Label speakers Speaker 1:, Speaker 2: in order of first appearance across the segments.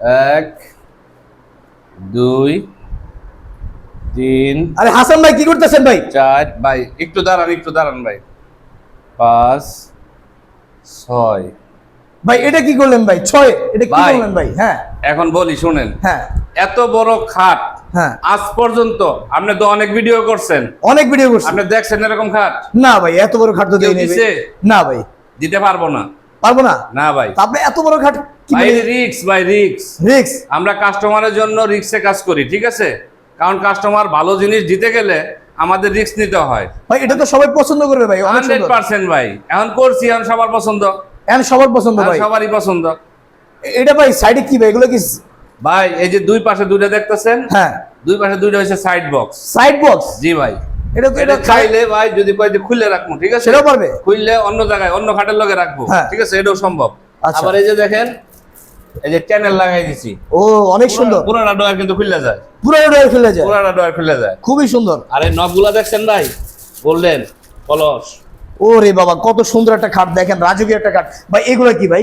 Speaker 1: এক দুই তিন
Speaker 2: আরে হাসান ভাই কি করতেছেন ভাই?
Speaker 1: চার ভাই একটু দাঁড়ান একটু দাঁড়ান ভাই। পাঁচ ছয়।
Speaker 2: ভাই এটা কি করলেন ভাই? ছয় এটা কি। করলেন ভাই? হ্যাঁ।
Speaker 1: এখন বলি শুনেন।
Speaker 2: হ্যাঁ।
Speaker 1: এত বড় খাট
Speaker 2: হ্যাঁ।
Speaker 1: আজ পর্যন্ত আপনি তো অনেক ভিডিও করছেন।
Speaker 2: অনেক ভিডিও করছি।
Speaker 1: আপনি দেখছেন এরকম খাট?
Speaker 2: না ভাই এত বড় খাট তো দেই? না ভাই।
Speaker 1: দিতে পারব না।
Speaker 2: পারব না?
Speaker 1: না ভাই।
Speaker 2: আপনি এত বড় খাট কি
Speaker 1: ভাই রিক্স ভাই রিক্স
Speaker 2: রিক্স
Speaker 1: আমরা কাস্টমারের জন্য রিক্সে কাজ করি ঠিক আছে? কারণ কাস্টমার ভালো জিনিস দিতে গেলে আমাদের রিক্স নিতে হয়।
Speaker 2: ভাই এটা তো সবাই পছন্দ করবে ভাই
Speaker 1: হান্ড্রেড পার্সেন্ট ভাই। এখন করছি এখন সবার পছন্দ।
Speaker 2: এখন সবার পছন্দ ভাই।
Speaker 1: সবারই পছন্দ।
Speaker 2: এটা ভাই সাইডে কি ভাই? এগুলো কি
Speaker 1: ভাই এই যে দুই পাশে দুইটা দেখতেছেন?
Speaker 2: হ্যাঁ।
Speaker 1: দুই পাশে দুইটা হচ্ছে সাইড বক্স
Speaker 2: সাইড বক্স
Speaker 1: জি ভাই।
Speaker 2: এটা তো
Speaker 1: এটা ভাই যদি কয় যে খুলে রাখব ঠিক আছে?
Speaker 2: সেটাও পারবে।
Speaker 1: খুললে অন্য জায়গায় অন্য খাটের লগে রাখব
Speaker 2: হ্যাঁ।
Speaker 1: ঠিক আছে? এটাও সম্ভব।
Speaker 2: আচ্ছা।
Speaker 1: আবার এই যে দেখেন এই যে চ্যানেল লাগাই দিছি।
Speaker 2: ও অনেক সুন্দর।
Speaker 1: পুরানা ডয়ার কিন্তু খুলে যায়।
Speaker 2: খুলে যায়।
Speaker 1: পুরানা ডয়ার খুলে যায়।
Speaker 2: খুবই সুন্দর।
Speaker 1: আর নবগুলা দেখছেন ভাই? বললেন কলস।
Speaker 2: ও রে বাবা কত সুন্দর একটা খাট দেখেন রাজকীয় একটা খাট। ভাই এগুলো কি ভাই?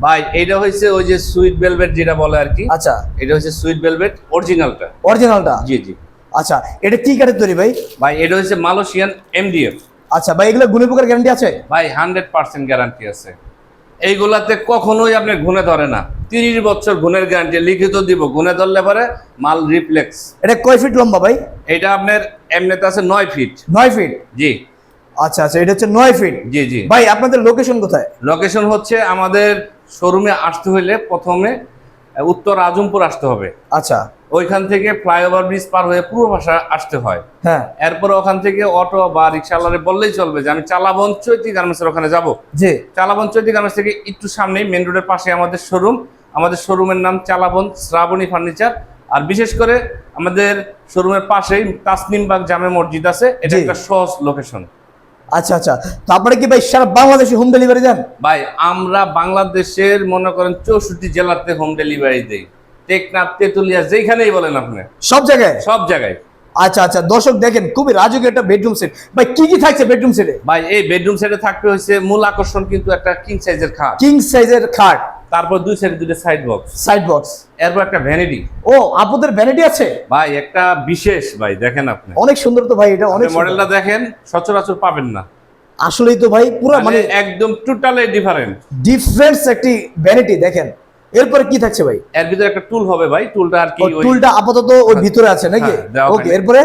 Speaker 1: ভাই এটা হচ্ছে ওই যে সুইট ভেলভেট যেটা বলে আর কি।
Speaker 2: আচ্ছা।
Speaker 1: এটা হচ্ছে সুইট ভেলভেট অরিজিনালটা।
Speaker 2: অরিজিনালটা?
Speaker 1: জি জি।
Speaker 2: আচ্ছা এটা কি কাঠের তৈরি ভাই?
Speaker 1: ভাই এটা হচ্ছে মালয়েশিয়ান এমডিএফ
Speaker 2: আচ্ছা ভাই এগুলো গুণে পোকার গ্যারান্টি আছে?
Speaker 1: ভাই হান্ড্রেড পার্সেন্ট গ্যারান্টি আছে। এইগুলাতে কখনোই আপনি ঘুনে ধরে না। তিরিশ বছর ঘুনের গ্যারান্টি লিখিত দিব ঘুনে ধরলে পরে মাল রিফ্লেক্স
Speaker 2: এটা কয় ফিট লম্বা ভাই?
Speaker 1: এটা আপনার এমনিতে আছে নয় ফিট
Speaker 2: নয় ফিট
Speaker 1: জি।
Speaker 2: আচ্ছা আচ্ছা এটা হচ্ছে নয় ফিট
Speaker 1: জি জি।
Speaker 2: ভাই আপনাদের লোকেশন কোথায়?
Speaker 1: লোকেশন হচ্ছে আমাদের শোরুমে আসতে হলে প্রথমে উত্তর আজমপুর আসতে হবে।
Speaker 2: আচ্ছা।
Speaker 1: ওইখান থেকে ফ্লাইওভার ব্রিজ পার হয়ে পূর্ব ভাষা আসতে হয়।
Speaker 2: হ্যাঁ।
Speaker 1: এরপর ওখান থেকে অটো বা রিক্সাওয়ালারে বললেই চলবে যে আমি চালাবন চৈতি গার্মেন্টসের ওখানে যাব।
Speaker 2: জি।
Speaker 1: চালাবন চৈতি গার্মেন্টস থেকে একটু সামনেই মেন রোডের পাশে আমাদের শোরুম। আমাদের শোরুমের নাম চালাবন শ্রাবণী ফার্নিচার। আর বিশেষ করে আমাদের শোরুমের পাশেই তাসনিমবাগ জামে মসজিদ আছে। এটা একটা সহজ লোকেশন
Speaker 2: আচ্ছা আচ্ছা। তারপরে কি ভাই সারা বাংলাদেশে হোম ডেলিভারি দেন?
Speaker 1: ভাই আমরা বাংলাদেশের মনে করেন চৌষট্টি জেলাতে হোম ডেলিভারি দেই। টেকনাফ তেতুলিয়া যেখানেই বলেন আপনি।
Speaker 2: সব জায়গায়?
Speaker 1: সব জায়গায়।
Speaker 2: আচ্ছা আচ্ছা। দর্শক দেখেন খুবই রাজকীয় একটা বেডরুম সেট ভাই কি কি থাকছে বেডরুম সেটে
Speaker 1: ভাই এই বেডরুম সেটে থাকবে হচ্ছে মূল আকর্ষণ কিন্তু একটা কিং সাইজের খাট।
Speaker 2: কিং সাইজের খাট।
Speaker 1: তারপর দুই সাইডে দুটো সাইড বক্স
Speaker 2: সাইড বক্স
Speaker 1: এরপর একটা ভ্যানিটি
Speaker 2: ও আপুদের ভ্যানিটি আছে?
Speaker 1: ভাই একটা বিশেষ ভাই দেখেন আপনি।
Speaker 2: অনেক সুন্দর তো ভাই এটা অনেক
Speaker 1: মডেলটা দেখেন সচরাচর পাবেন না।
Speaker 2: আসলেই তো ভাই পুরো
Speaker 1: মানে
Speaker 2: মানে
Speaker 1: একদম টোটালি ডিফারেন্ট
Speaker 2: ডিফারেন্স একটি ভ্যানিটি দেখেন। এরপরে কি থাকছে ভাই?
Speaker 1: এর ভিতরে একটা টুল হবে ভাই টুলটা আর কি
Speaker 2: টুলটা আপাতত ওই ভিতরে আছে নাকি?
Speaker 1: হ্যাঁ,
Speaker 2: ওকে। এরপরে?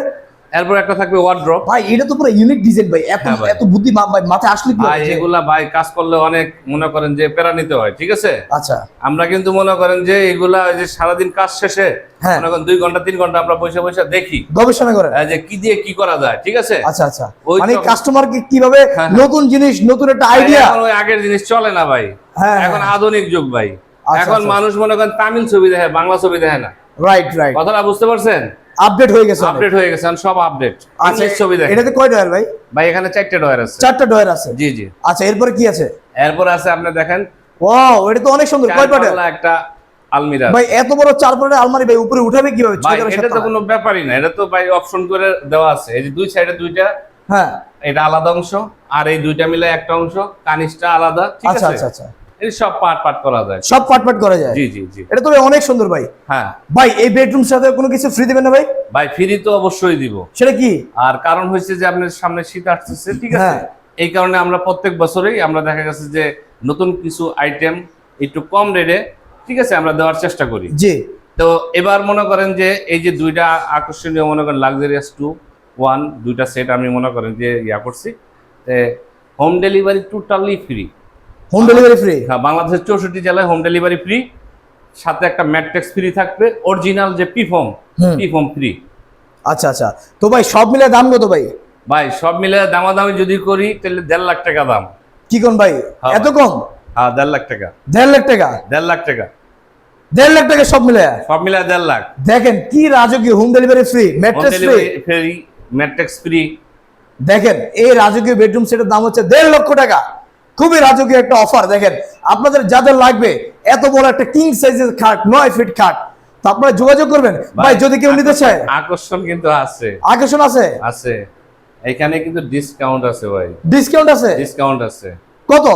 Speaker 1: এরপর একটা থাকবে ওয়ার্ড্রপ
Speaker 2: ভাই এটা তো পুরো ইউনিক ডিজাইন ভাই। এত
Speaker 1: হ্যাঁ
Speaker 2: এত বুদ্ধি মা- ভাই মাথায় আসলে কি
Speaker 1: ভাই? এগুলা ভাই কাজ করলে অনেক মনে করেন যে প্যারা নিতে হয় ঠিক আছে?
Speaker 2: আচ্ছা।
Speaker 1: আমরা কিন্তু মনে করেন যে এগুলা যে সারাদিন কাজ শেষে
Speaker 2: হ্যাঁ।
Speaker 1: মনে করেন দুই ঘণ্টা তিন ঘণ্টা আমরা বসে বসে দেখি।
Speaker 2: গবেষণা
Speaker 1: আহ, যে কি দিয়ে কি করা যায় ঠিক আছে?
Speaker 2: আচ্ছা আচ্ছা। মানে
Speaker 1: তো-
Speaker 2: কাস্টমারকে কীভাবে
Speaker 1: হ্যাঁ, হ্যাঁ।
Speaker 2: নতুন জিনিস নতুন একটা আইডিয়া
Speaker 1: এখন ওই আগের জিনিস চলে না ভাই।
Speaker 2: হ্যাঁ,
Speaker 1: এখন
Speaker 2: হ্যাঁ।
Speaker 1: আধুনিক যুগ ভাই।
Speaker 2: আচ্ছা,
Speaker 1: এখন
Speaker 2: আচ্ছা।
Speaker 1: মানুষ মনে করেন তামিল ছবি দেখে বাংলা ছবি দেখে না।
Speaker 2: রাইট রাইট
Speaker 1: কথাটা বুঝতে পারছেন?
Speaker 2: আপডেট হয়ে গেছে
Speaker 1: আপডেট হয়ে গেছে সব আপডেট
Speaker 2: আচ্ছা
Speaker 1: ছবি দেখে
Speaker 2: এটাতে কয় ডয়ার ভাই?
Speaker 1: ভাই এখানে চারটে ডয়ার আছে।
Speaker 2: চারটা ডয়ার আছে?
Speaker 1: জি জি।
Speaker 2: আচ্ছা এরপরে কি আছে?
Speaker 1: এরপর আছে আপনি দেখেন
Speaker 2: ওয়াও এটা তো অনেক সুন্দর। কয় পাটের?
Speaker 1: একটা আলমিরা
Speaker 2: ভাই এত বড় চার পাটের আলমারি ভাই উপরে উঠাবে কীভাবে?
Speaker 1: ভাই এটা তো কোনো ব্যাপারই না। এটা তো ভাই অপশন করে দেওয়া আছে। এই যে দুই সাইডে দুইটা
Speaker 2: হ্যাঁ।
Speaker 1: এটা আলাদা অংশ আর এই দুইটা মিলে একটা অংশ কানিসটা আলাদা ঠিক
Speaker 2: আচ্ছা
Speaker 1: আছে?
Speaker 2: আচ্ছা আচ্ছা।
Speaker 1: এই সব পার্ট পার্ট করা যায়।
Speaker 2: সব পাট পাট করা যায়?
Speaker 1: জি জি জি।
Speaker 2: এটা তো অনেক সুন্দর ভাই।
Speaker 1: হ্যাঁ।
Speaker 2: ভাই এই বেডরুম সাথে কোনো কিছু ফ্রি দেবেন না ভাই?
Speaker 1: ভাই ফ্রি তো অবশ্যই দিব।
Speaker 2: সেটা কি?
Speaker 1: আর কারণ হচ্ছে যে আপনার সামনে শীত আসতেছে ঠিক আছে?
Speaker 2: হ্যাঁ।
Speaker 1: এই কারণে আমরা প্রত্যেক বছরেই আমরা দেখা গেছে যে নতুন কিছু আইটেম একটু কম রেটে ঠিক আছে আমরা দেওয়ার চেষ্টা করি।
Speaker 2: জি।
Speaker 1: তো এবার মনে করেন যে এই যে দুইটা আকর্ষণীয় মনে করেন লাক্সারিয়াস টু ওয়ান দুইটা সেট আমি মনে করেন যে ইয়া করছি। Home delivery totally free
Speaker 2: home delivery free
Speaker 1: হ্যাঁ বাংলাদেশের চৌষট্টি জেলায় হোম ডেলিভারি ফ্রি সাথে একটা ম্যাট্রিক্স ফ্রি থাকবে। অরিজিনাল যে পিফর্ম
Speaker 2: হুম।
Speaker 1: পিফর্ম ফ্রি
Speaker 2: আচ্ছা আচ্ছা। তো ভাই সব মিলে দাম কত ভাই?
Speaker 1: ভাই সব মিলে দামাদামি যদি করি তাহলে দেড় লাখ টাকা দাম।
Speaker 2: কি কোন ভাই?
Speaker 1: হ্যাঁ
Speaker 2: এত কম?
Speaker 1: হ্যাঁ দেড় লাখ টাকা।
Speaker 2: দেড় লাখ টাকা?
Speaker 1: দেড় লাখ টাকা।
Speaker 2: দেড় লাখ টাকা সব মিলে?
Speaker 1: সব মিলে দেড় লাখ।
Speaker 2: দেখেন কি রাজকীয় home delivery free mattress free
Speaker 1: free matrix free
Speaker 2: দেখেন এই রাজকীয় বেডরুম সেটের দাম হচ্ছে দেড় লক্ষ টাকা। খুবই রাজকীয় একটা অফার দেখেন। আপনাদের যাদের লাগবে এত বড় একটা কিং সাইজের খাট নয় ফিট খাট তো আপনারা যোগাযোগ করবেন। ভাই যদি কেউ নিতে চায়।
Speaker 1: আকর্ষণ কিন্তু আছে।
Speaker 2: আকর্ষণ আছে?
Speaker 1: আছে। এখানে কিন্তু ডিসকাউন্ট আছে ভাই।
Speaker 2: ডিসকাউন্ট আছে?
Speaker 1: ডিসকাউন্ট আছে।
Speaker 2: কত?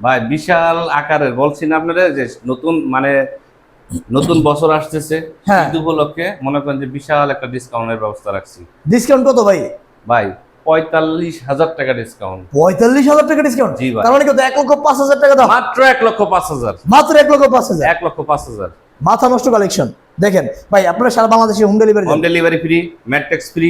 Speaker 1: ভাই বিশাল আকারের। বলছি না আপনারা যে নতুন মানে নতুন বছর আসতেছে।
Speaker 2: হ্যাঁ।
Speaker 1: ঈদ উপলক্ষে মনে করেন যে বিশাল একটা ডিসকাউন্টের ব্যবস্থা রাখছি।
Speaker 2: ডিসকাউন্ট কত ভাই?
Speaker 1: ভাই পঁয়তাল্লিশ হাজার টাকা ডিসকাউন্ট
Speaker 2: পঁয়তাল্লিশ হাজার টাকা ডিসকাউন্ট
Speaker 1: জি ভাই।
Speaker 2: তার মানে কত এক লক্ষ পাঁচ হাজার টাকা দাম
Speaker 1: মাত্র এক লক্ষ পাঁচ হাজার।
Speaker 2: মাত্র এক লক্ষ পাঁচ হাজার?
Speaker 1: এক লক্ষ পাঁচ হাজার।
Speaker 2: মাথা নষ্ট কালেকশন দেখেন ভাই আপনারা সারা বাংলাদেশে home delivery
Speaker 1: home delivery free matrix free